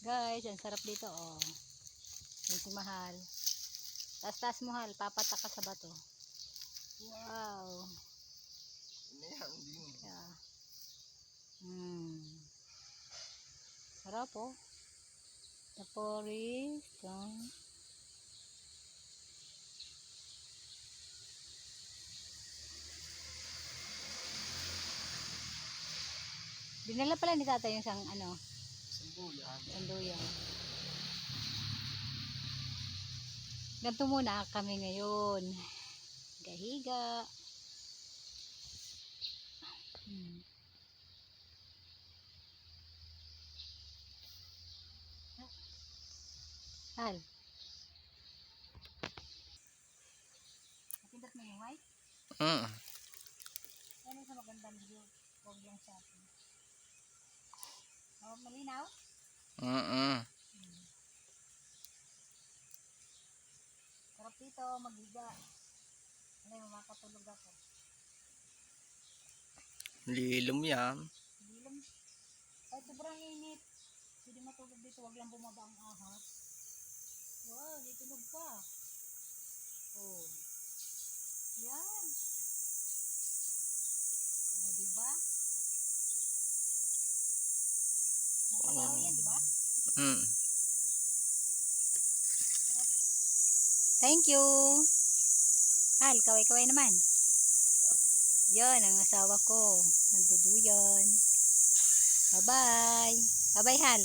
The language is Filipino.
Guys, ang sarap dito, oh. Yan si Mahal. Taas-taas mo, Hal. Papatak ka sa bato. Wow. Inayan din. Yeah. Hmm. Sarap, oh. The forest. Oh. Dinala pala ni tatay yung sang ano, Sambuyan. Sanduyan. Ganito muna kami ngayon. Gahiga. Hmm. Hal. Napindot mo yung white? Mm. Ano sa magandang view? Huwag lang sa atin. Oh, malinaw? Mm-mm. Sarap dito, maghiga. Ano makatulog ako. Lilom yan. Hindi lang. Kahit sobrang init. Pwede matulog dito, wag lang bumaba ang ahas. Wow, di tulog pa. Oh. Yan. Oh, di Nakatawa yan, di ba? Mm. Thank you. Hal, kaway-kaway naman. Yan, ang asawa ko. Nagduduyan. Bye-bye. Bye-bye, Hal.